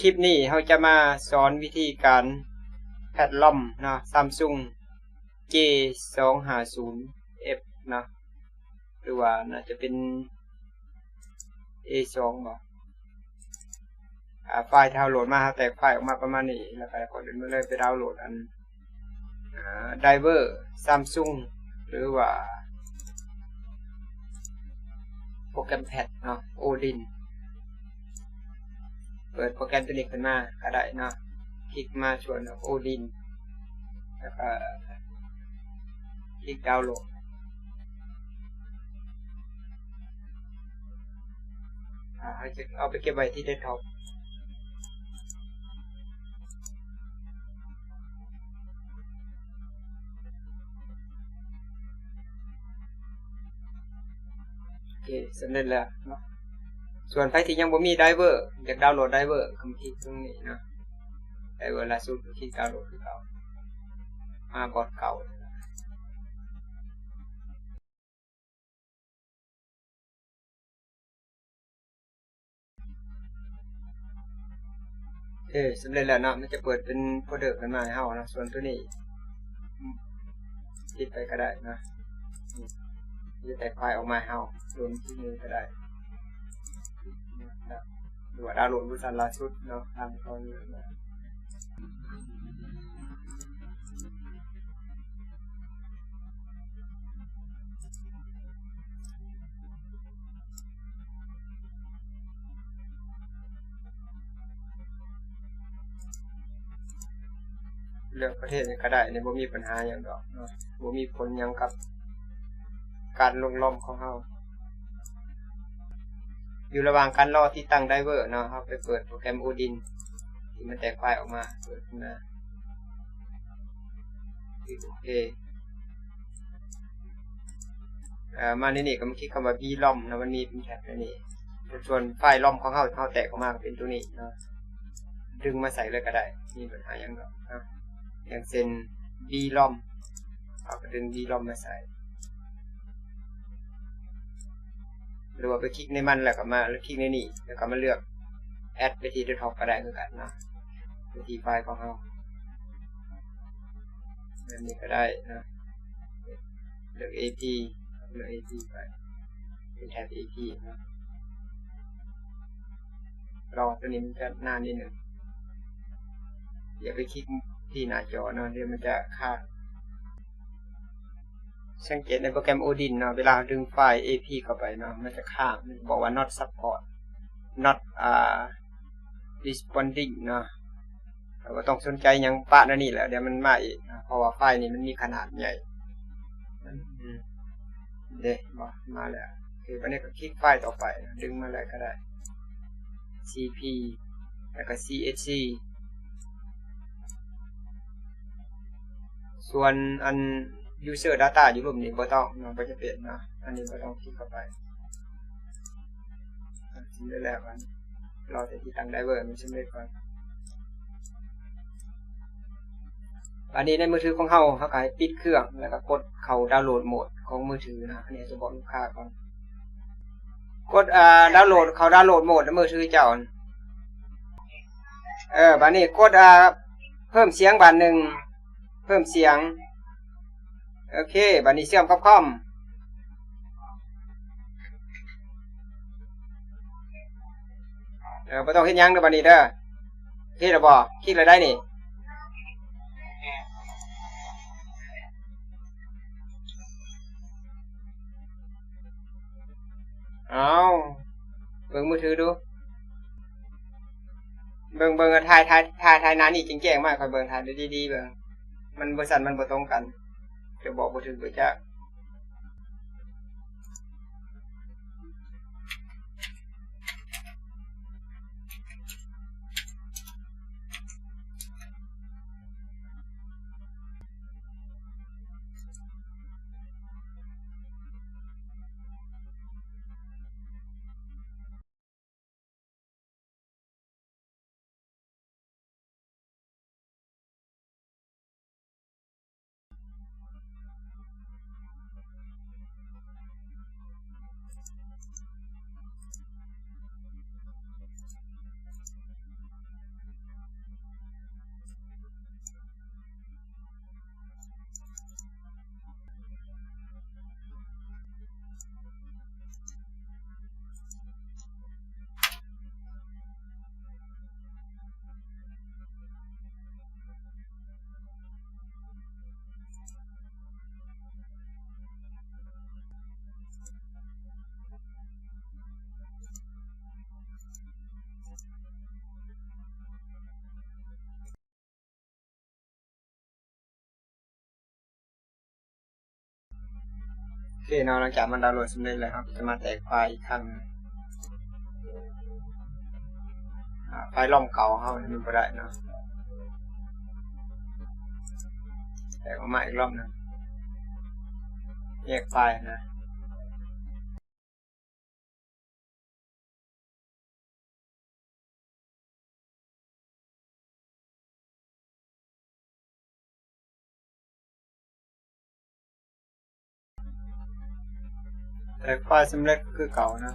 คลิปนี้เราจะมาสอนวิธีการแพดล่อมเนาะ Samsung J 2 5 0 F เนาะหรือว่าน่าจะเป็น A 2บ่อ่าไฟล์ดาวน์โหลดมาครับแตกไฟล์ออกมาประมาณนี้ แล้วก็กดมาเลยไปดาวน์โหลดอันอ่า Driver Samsung หรือว่าโปรแกรมแพดเนาะ Odin เปิดโปรแกรมตัวนี้ขึ้นมาก็ได้เนาะคลิกมาชวน Odin แล้วก็คลิกดาวน์โหลดอ่าเอาจะเอาไปเก็บไว้ที่เดสก์ท็อปโอเคสำเร็จแล้วเนาะ ส่วนใครที่ยังบ่มีไดเวอร์อยากดาวน์โหลดไดเวอร์คำคลิกตรงนี้นะไดเวอร์ล่าสุดคลิกดาวน์โหลดคือเก่ามาบอดเก่าเออสำเร็จแล้วเนาะมันจะเปิดเป็นโฟลเดอร์ขึ้นมาให้เฮานะส่วนตัวนี้ติดไปก็ได้นะอืมมันจะแตกไฟออกมาให้เฮาโหลดที่มือก็ได้ นะหรือว่าดาวน์โหลดเวอร์ชันล่าสุดเนาะตามตอนนี้นะเลือกประเทศก็ได้ในบ่มีปัญหาอย่างดอกเนาะบ่มีผลยังกับ การลงล้อมของเฮา อยู่ระหว่างการรอที่ตั้งไดเวอร์เนาะเฮาไปเปิดโปรแกรม Odin ที่มันแตกไฟล์ออกมา เปิดขึ้นมาโอเคเอ่อมาในนี่ก็มาคลิกคำว่า b lom นะมันมีเป็นแท็บในนี่ส่วนไฟล์ล่อมของเฮาเฮาแตกออกมากเป็นตัวนี้เนาะดึงมาใส่เลยก็ได้มีปัญหาหยังดอกเนาะอย่างเช่น b lom เอาก็ดึง b lom มาใส่ หรือว่าไปคลิกในมันแล้วก็มาแล้วคลิกในนี่แล้วก็มาเลือก add ไปที่ desktop ก็ได้เหมือนกันนะไปที่ไฟล์ของเราแบบนี้ก็ได้นะเลือก ap เลือก ap ไปเป็นแท็บ ap นะรอตัวนี้มันจะนานนิดหนึ่งอย่าไปคลิกที่หน้าจอเนาะเดี๋ยวมันจะค้าง สังเกตในโปรแกรม Odin เนาะ เวลาดึงไฟล์ AP เข้าไปเนาะ มันจะค้ามันบอกว่า not support not uh responding เนาะเราก็ต้องสนใจยังปะนั่นนี่แหละเดี๋ยวมันมาอีกนะเพราะว่าไฟล์นี้มันมีขนาดใหญ่เด้บอกมาแล้วคือวันนี้ก็คลิกไฟล์ต่อไปนะดึงมาเลยก็ได้ cp แล้วก็ chc ส่วนอัน user data อยู่รูปนี้บ่ต้องเนาะบ่จะเป็นเนาะอันนี้บ่ต้องคลิกเข้าไปทิ้งได้แล้วอันรอแต่ที่ตั้งไดเวอร์มันสำเร็จก่อนอันนี้ในมือถือของเฮาเฮาก็ให้ปิดเครื่องแล้วก็กดเขาดาวน์โหลดโหมดของมือถือนะอันนี้จะบอกลูกค้าก่อนกดอ่าดาวน์โหลดเขาดาวน์โหลดโหมดในมือถือเจ้าเออบัดนี้กดอ่าเพิ่มเสียงบาทหนึ่งเพิ่มเสียง โอเค บัดนี้เชื่อมกับคอมเออบ่ต้องเฮ็ดยังเด้อบัดนี้เด้อเฮ็ดแล้วบ่คลิกแล้วได้นี่เอาเบิ่งมือถือดู เบิ่งเบิ่งถ่ายถ่ายถ่ายถ่ายนานี่จริงแจ้งมากคอยเบิ่งถ่ายดูดีเบิ่งมันบริษัทมันบ่ตรงกัน จะบอกบ่ คเนาะหลังจากมันดาวน์โหลดสำเร็จแล้วครับ จะมาแตกไฟล์อีกครั้งไฟล์ล่อมเก่าเขานี่มันบ่ได้เนาะแตกออกมาอีกรอบหนึงแยกไฟล์นะ แต่ไฟล์สำเร็จก็คือเก่านะ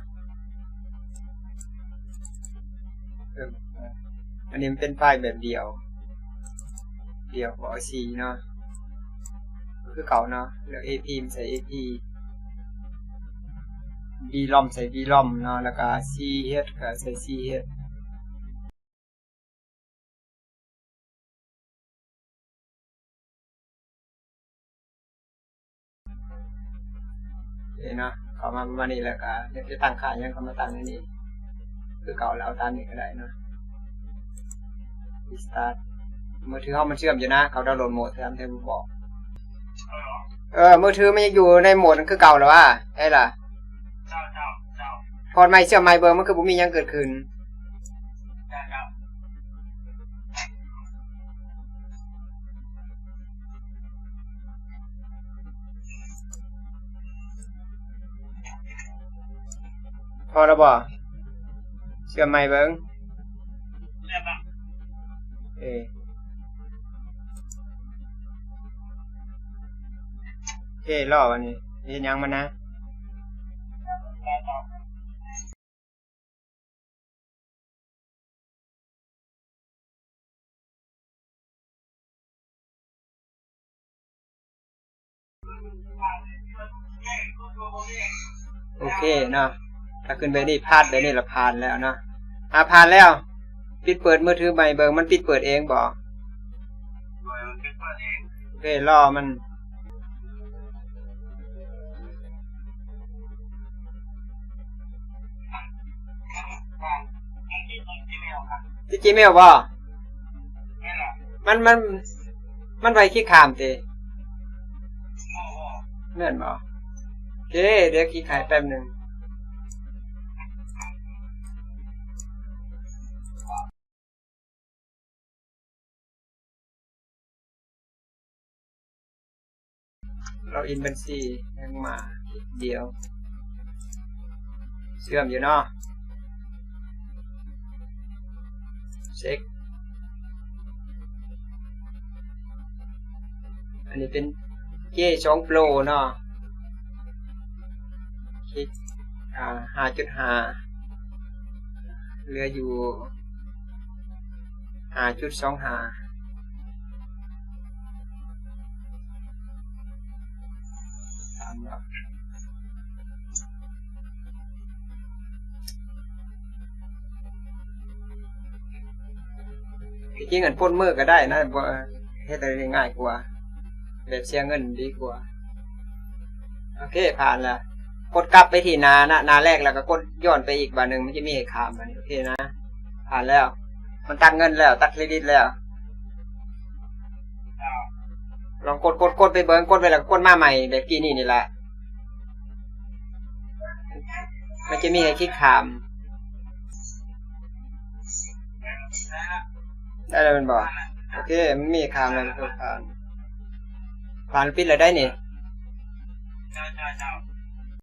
อันนี้มันเป็นป้ายแบบเดียว เดียวของ C เนาะ คือเก่าเนาะแล้ว AP มใส่ AP B ลอมใส่ B ลอมเนาะ แล้วก็ C H ก็ใส่ C H เอ้เนาะเข้ามาประมาณนี้แล้วก็เดี๋ยวจะตั้งค่ายังก็มาตั้งในนี้คือเก่าแล้วเอาตามนี้ก็ได้เนาะ restart มือถือเขามันเชื่อมอยู่นะ เขาดาวน์โหลดโหมดตามที่ผมบอก เออ มือถือมันยังอยู่ในโหมดนั้นคือเก่าแล้วว่าไอ้ล่ะเจ้าเจ้าเจ้าพอไม่เชื่อมไม่เบอร์มันคือบ่มีหยังเกิดขึ้น พอแล้วบ่เชื่อมไม่เบิ้งเรียบร้อยเออโอเครอวันนี้เห็นยังมันนะเจ้าเจ้าโอเคเนาะ ถ้าขึ้นไปนี่พลาดไปนี่ละผ่านแล้วเนาะอ่าผ่านแล้ว ปิดเปิดมือถือใหม่เบิงมันปิดเปิดเองบอกโดยมันเป็นตัวเองโอเครอมันอ่าอันนี้มันที่ไม่เอาครับที่จีเมลบ่นี่แหละมันมัน มันไปขี้ขามเตโอ้โหเนื่อนบ่โอเคเดี๋ยวขี้ขายแป๊บหนึ่ง อินบัญชียังมาเดียว เชื่อมอยู่เนาะเช็ค อันนี้เป็นเก้ช่องโปรเนาะคลิกอ่าห้าจุดห้าเหลืออยู่ห้าจุดสองห้า ที่จริงอันพ่นมือก็ได้นะบ่เฮ็ดอะไรได้ง่ายกว่า แบบเสียเงินดีกว่า โอเคผ่านแล้วกดกลับไปที่นานะนาแรกแล้วก็กดย้อนไปอีกบาหนึ่งมันจะมีให้ขามมันโอเคนะ ผ่านแล้ว มันตัดเงินแล้ว ตัดเครดิตแล้วลองกดกดกดไปเบิ้งกดไปแล้วก็กดมาใหม่แบบกี้นี่นี่แหละ มันจะมีให้คลิกขามได้แล้วได้แล้วมันบอกโอเคมันมีให้ขามแล้วมันก็ผ่านผ่านปิดแล้วได้นี่